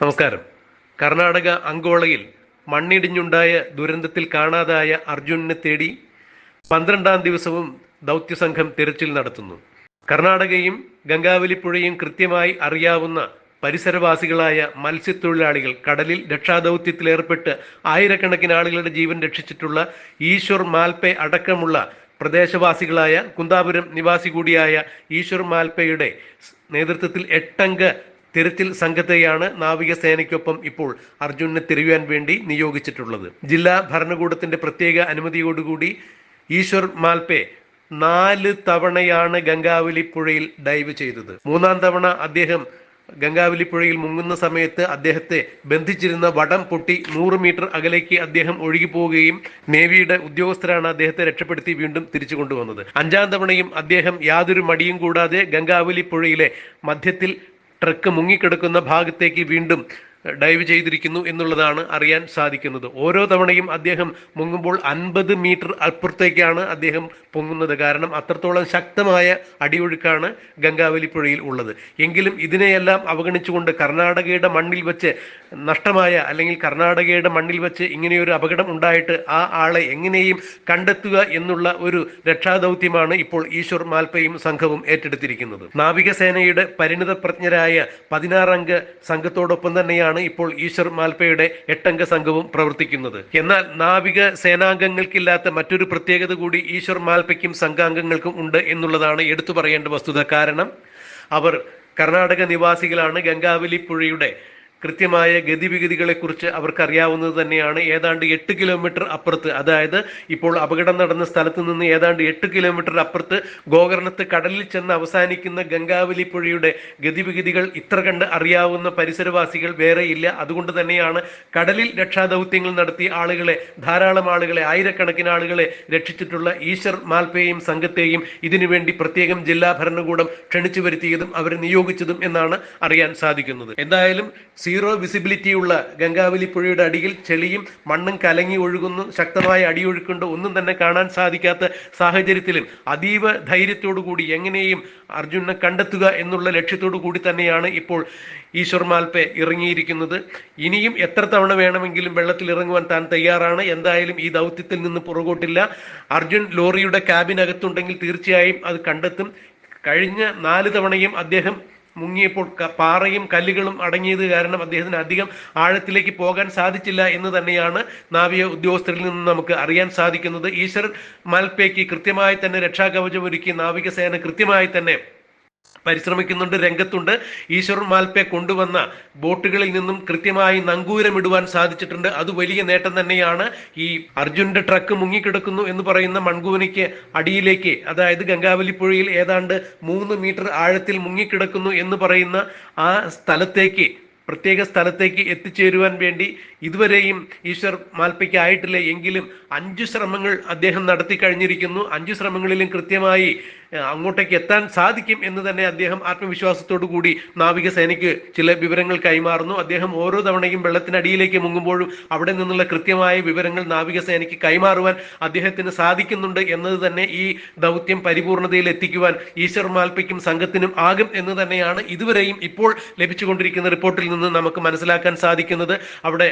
നമസ്കാരം. കർണാടക അങ്കോളയിൽ മണ്ണിടിഞ്ഞുണ്ടായ ദുരന്തത്തിൽ കാണാതായ അർജുനനെ തേടി പന്ത്രണ്ടാം ദിവസവും ദൗത്യസംഘം തിരച്ചിൽ നടത്തുന്നു. കർണാടകയും ഗംഗാവലിപ്പുഴയും കൃത്യമായി അറിയാവുന്ന പരിസരവാസികളായ മത്സ്യത്തൊഴിലാളികൾ കടലിൽ രക്ഷാദൗത്യത്തിൽ ഏർപ്പെട്ട് ആയിരക്കണക്കിന് ആളുകളുടെ ജീവൻ രക്ഷിച്ചിട്ടുള്ള ഈശ്വർ മാൽപെ അടക്കമുള്ള പ്രദേശവാസികളായ കുന്താപുരം നിവാസി കൂടിയായ ഈശ്വർ മാൽപയുടെ നേതൃത്വത്തിൽ എട്ടംഗ തിരച്ചിൽ സംഘത്തെയാണ് നാവികസേനയ്ക്കൊപ്പം ഇപ്പോൾ അർജുനെ തിരയുവാൻ വേണ്ടി നിയോഗിച്ചിട്ടുള്ളത്. ജില്ലാ ഭരണകൂടത്തിന്റെ പ്രത്യേക അനുമതിയോടുകൂടി ഈശ്വർ മാൽപേ നാല് തവണയാണ് ഗംഗാവലി പുഴയിൽ ഡൈവ് ചെയ്തത്. മൂന്നാം തവണ അദ്ദേഹം ഗംഗാവലി പുഴയിൽ മുങ്ങുന്ന സമയത്ത് അദ്ദേഹത്തെ ബന്ധിച്ചിരുന്ന വടം പൊട്ടി നൂറ് മീറ്റർ അകലേക്ക് അദ്ദേഹം ഒഴുകി പോവുകയും നേവിയുടെ ഉദ്യോഗസ്ഥരാണ് അദ്ദേഹത്തെ രക്ഷപ്പെടുത്തി വീണ്ടും തിരിച്ചു കൊണ്ടുവന്നത്. അഞ്ചാം തവണയും അദ്ദേഹം യാതൊരു മടിയും കൂടാതെ ഗംഗാവലി പുഴയിലെ മധ്യത്തിൽ ട്രക്ക് മുങ്ങിക്കിടക്കുന്ന ഭാഗത്തേക്ക് വീണ്ടും ഡൈവ് ചെയ്തിരിക്കുന്നു എന്നുള്ളതാണ് അറിയാൻ സാധിക്കുന്നത്. ഓരോ തവണയും അദ്ദേഹം മുങ്ങുമ്പോൾ അൻപത് മീറ്റർ അപ്പുറത്തേക്കാണ് അദ്ദേഹം പൊങ്ങുന്നത്. കാരണം അത്രത്തോളം ശക്തമായ അടിയൊഴുക്കാണ് ഗംഗാവലി പുഴയിൽ ഉള്ളത്. എങ്കിലും ഇതിനെയെല്ലാം അവഗണിച്ചുകൊണ്ട് കർണാടകയുടെ മണ്ണിൽ വെച്ച് നഷ്ടമായ അല്ലെങ്കിൽ കർണാടകയുടെ മണ്ണിൽ വെച്ച് ഇങ്ങനെയൊരു അപകടം ഉണ്ടായിട്ട് ആ ആളെ എങ്ങനെയും കണ്ടെത്തുക എന്നുള്ള ഒരു രക്ഷാദൗത്യമാണ് ഇപ്പോൾ ഈശ്വർ മാൽപ്പയും സംഘവും ഏറ്റെടുത്തിരിക്കുന്നത്. നാവികസേനയുടെ പരിണിത പ്രജ്ഞരായ പതിനാറംഗ സംഘത്തോടൊപ്പം തന്നെയാണ് ഇപ്പോൾ ഈശ്വർ മാൽപ്പയുടെ എട്ടംഗ സംഘവും പ്രവർത്തിക്കുന്നത്. എന്നാൽ നാവിക സേനാംഗങ്ങൾക്കില്ലാത്ത മറ്റൊരു പ്രത്യേകത കൂടി ഈശ്വർ മാൽപ്പയ്ക്കും സംഘാംഗങ്ങൾക്കും ഉണ്ട് എന്നുള്ളതാണ് എടുത്തു പറയേണ്ട വസ്തുത. കാരണം അവർ കർണാടക നിവാസികളാണ് ഗംഗാവലി പുഴയുടെ കൃത്യമായ ഗതിവിഗതികളെക്കുറിച്ച് അവർക്കറിയാവുന്നത് തന്നെയാണ് ഏതാണ്ട് എട്ട് കിലോമീറ്റർ അപ്പുറത്ത്. അതായത് ഇപ്പോൾ അപകടം നടന്ന സ്ഥലത്ത് നിന്ന് ഏതാണ്ട് എട്ട് കിലോമീറ്റർ അപ്പുറത്ത് ഗോകർണത്ത് കടലിൽ ചെന്ന് അവസാനിക്കുന്ന ഗംഗാവലി പുഴയുടെ ഗതിവിഗതികൾ ഇത്ര കണ്ട് അറിയാവുന്ന പരിസരവാസികൾ വേറെയില്ല അതുകൊണ്ട് തന്നെയാണ് കടലിൽ രക്ഷാദൗത്യങ്ങൾ നടത്തിയ ആളുകളെ ധാരാളം ആളുകളെ ആയിരക്കണക്കിന് ആളുകളെ രക്ഷിച്ചിട്ടുള്ള ഈശ്വർ മാൽപ്പയെയും സംഘത്തെയും ഇതിനുവേണ്ടി പ്രത്യേകം ജില്ലാ ഭരണകൂടം ക്ഷണിച്ചു വരുത്തിയതും അവരെ നിയോഗിച്ചതും എന്നാണ് അറിയാൻ സാധിക്കുന്നത്. എന്തായാലും സീറോ വിസിബിലിറ്റി ഉള്ള ഗംഗാവലി പുഴയുടെ അടിയിൽ ചെളിയും മണ്ണും കലങ്ങി ഒഴുകുന്നു. ശക്തമായ അടിയൊഴുക്കുണ്ട്. ഒന്നും തന്നെ കാണാൻ സാധിക്കാത്ത സാഹചര്യത്തിലും അതീവ ധൈര്യത്തോടു കൂടി എങ്ങനെയും അർജുനെ കണ്ടെത്തുക എന്നുള്ള ലക്ഷ്യത്തോടു കൂടി തന്നെയാണ് ഇപ്പോൾ ഈശ്വർ മാൽപ്പെ ഇറങ്ങിയിരിക്കുന്നത്. ഇനിയും എത്ര തവണ വേണമെങ്കിലും വെള്ളത്തിൽ ഇറങ്ങുവാൻ താൻ തയ്യാറാണ്. എന്തായാലും ഈ ദൗത്യത്തിൽ നിന്ന് പുറകോട്ടില്ല. അർജുൻ ലോറിയുടെ ക്യാബിനകത്തുണ്ടെങ്കിൽ തീർച്ചയായും അത് കണ്ടെത്തും. കഴിഞ്ഞ നാല് തവണയും അദ്ദേഹം മുങ്ങിയപ്പോൾ പാറയും കല്ലുകളും അടങ്ങിയത് കാരണം അദ്ദേഹത്തിന് അധികം ആഴത്തിലേക്ക് പോകാൻ സാധിച്ചില്ല എന്ന് തന്നെയാണ് നാവിക ഉദ്യോഗസ്ഥരിൽ നിന്ന് നമുക്ക് അറിയാൻ സാധിക്കുന്നത്. ഈശ്വർ മൽപ്പേക്ക് കൃത്യമായി തന്നെ രക്ഷാകവചം ഒരുക്കി നാവികസേന കൃത്യമായി തന്നെ പരിശ്രമിക്കുന്നുണ്ട് രംഗത്തുണ്ട്. ഈശ്വർ മാൽപ്പെ കൊണ്ടുവന്ന ബോട്ടുകളിൽ നിന്നും കൃത്യമായി നങ്കൂരമിടുവാൻ സാധിച്ചിട്ടുണ്ട്. അത് വലിയ നേട്ടം തന്നെയാണ്. ഈ അർജുന്റെ ട്രക്ക് മുങ്ങിക്കിടക്കുന്നു എന്ന് പറയുന്ന മൺകൂനയ്ക്ക് അടിയിലേക്ക് അതായത് ഗംഗാവലിപ്പുഴയിൽ ഏതാണ്ട് മൂന്ന് മീറ്റർ ആഴത്തിൽ മുങ്ങിക്കിടക്കുന്നു എന്ന് പറയുന്ന ആ സ്ഥലത്തേക്ക് പ്രത്യേക സ്ഥലത്തേക്ക് എത്തിച്ചേരുവാൻ വേണ്ടി ഇതുവരെയും ഈശ്വർ മാൽപ്പയ്ക്ക് ആയിട്ടില്ല. എങ്കിലും അഞ്ചു ശ്രമങ്ങൾ അദ്ദേഹം നടത്തി കഴിഞ്ഞിരിക്കുന്നു. അഞ്ചു ശ്രമങ്ങളിലും കൃത്യമായി അങ്ങോട്ടേക്ക് എത്താൻ സാധിക്കും എന്ന് തന്നെ അദ്ദേഹം ആത്മവിശ്വാസത്തോടു കൂടി നാവികസേനയ്ക്ക് ചില വിവരങ്ങൾ കൈമാറുന്നു. അദ്ദേഹം ഓരോ തവണയും വെള്ളത്തിനടിയിലേക്ക് മുങ്ങുമ്പോഴും അവിടെ നിന്നുള്ള കൃത്യമായ വിവരങ്ങൾ നാവികസേനയ്ക്ക് കൈമാറുവാൻ അദ്ദേഹത്തിന് സാധിക്കുന്നുണ്ട് എന്നത് തന്നെ ഈ ദൗത്യം പരിപൂർണതയിൽ എത്തിക്കുവാൻ ഈശ്വർ മാൽപ്പയ്ക്കും സംഘത്തിനും ആകും എന്ന് തന്നെയാണ് ഇതുവരെയും ഇപ്പോൾ ലഭിച്ചുകൊണ്ടിരിക്കുന്ന റിപ്പോർട്ടിൽ നിന്ന് നമുക്ക് മനസ്സിലാക്കാൻ സാധിക്കുന്നത്. അവിടെ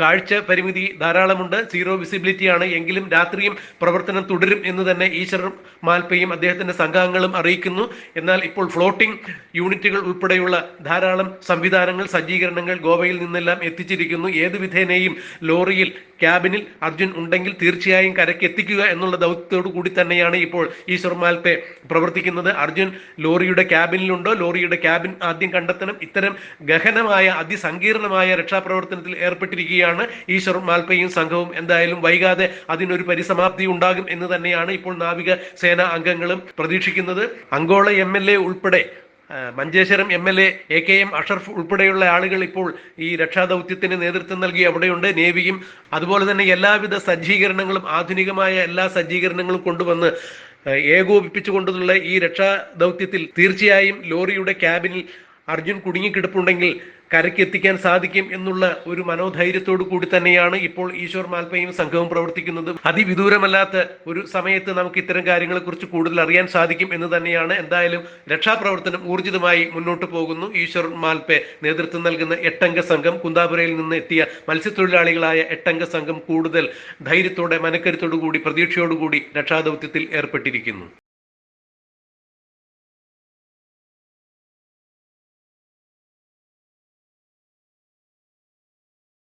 കാഴ്ച പരിമിതി ധാരാളമുണ്ട്. സീറോ വിസിബിലിറ്റി ആണ്. എങ്കിലും രാത്രിയും പ്രവർത്തനം തുടരും എന്ന് തന്നെ ഈശ്വർ മാൽപ്പയും അദ്ദേഹത്തിന്റെ സംഘാംഗങ്ങളും അറിയിക്കുന്നു. എന്നാൽ ഇപ്പോൾ ഫ്ലോട്ടിംഗ് യൂണിറ്റുകൾ ഉൾപ്പെടെയുള്ള ധാരാളം സംവിധാനങ്ങൾ സജ്ജീകരണങ്ങൾ ഗോവയിൽ നിന്നെല്ലാം എത്തിച്ചിരിക്കുന്നു. ഏത് വിധേനയും ലോറിയിൽ ക്യാബിനിൽ അർജുൻ ഉണ്ടെങ്കിൽ തീർച്ചയായും കരയ്ക്ക് എത്തിക്കുക എന്നുള്ള ദൗത്യത്തോടു കൂടി തന്നെയാണ് ഇപ്പോൾ ഈശ്വർ മാൽപ്പെ പ്രവർത്തിക്കുന്നത്. അർജുൻ ലോറിയുടെ ക്യാബിനിലുണ്ടോ? ലോറിയുടെ ക്യാബിൻ ആദ്യം കണ്ടെത്തണം. ഇത്തരം ഗഹനമായ അതിസങ്കീർണമായ രക്ഷാപ്രവർത്തനത്തിൽ ഏർപ്പെട്ടിരിക്കുകയാണ് ഈശ്വർ മാൽപ്പയും സംഘവും. എന്തായാലും വൈകാതെ അതിനൊരു പരിസമാപ്തി ഉണ്ടാകും എന്ന് തന്നെയാണ് ഇപ്പോൾ നാവിക സേനാ അംഗങ്ങളും പ്രതീക്ഷിക്കുന്നത്. അങ്കോള എം ഉൾപ്പെടെ Manjeshwaram M L A K M Ashraf ഉൾപ്പെടെയുള്ള ആളുകൾ ഇപ്പോൾ ഈ രക്ഷാദൗത്യത്തിന് നേതൃത്വം നൽകി അവിടെയുണ്ട്. നേവിയും അതുപോലെ തന്നെ എല്ലാവിധ സജ്ജീകരണങ്ങളും ആധുനികമായ എല്ലാ സജ്ജീകരണങ്ങളും കൊണ്ടുവന്ന് ഏകോപിപ്പിച്ചുകൊണ്ടുള്ള ഈ രക്ഷാദൗത്യത്തിൽ തീർച്ചയായും ലോറിയുടെ ക്യാബിനിൽ അർജുൻ കുടുങ്ങിക്കിടപ്പുണ്ടെങ്കിൽ കരയ്ക്കെത്തിക്കാൻ സാധിക്കും എന്നുള്ള ഒരു മനോധൈര്യത്തോടു കൂടി തന്നെയാണ് ഇപ്പോൾ ഈശ്വർ മാൽപ്പയും സംഘവും പ്രവർത്തിക്കുന്നത്. അതിവിദൂരമല്ലാത്ത ഒരു സമയത്ത് നമുക്ക് ഇത്തരം കാര്യങ്ങളെക്കുറിച്ച് കൂടുതൽ അറിയാൻ സാധിക്കും എന്ന് തന്നെയാണ് എന്തായാലും രക്ഷാപ്രവർത്തനം ഊർജിതമായി മുന്നോട്ട് പോകുന്നു. ഈശ്വർ മാൽപ്പെ നേതൃത്വം നൽകുന്ന എട്ടംഗ സംഘം കുന്താപുരയിൽ നിന്ന് എത്തിയ മത്സ്യത്തൊഴിലാളികളായ എട്ടംഗ സംഘം കൂടുതൽ ധൈര്യത്തോടെ മനക്കരുത്തോടു കൂടി പ്രതീക്ഷയോടുകൂടി രക്ഷാദൗത്യത്തിൽ ഏർപ്പെട്ടിരിക്കുന്നു.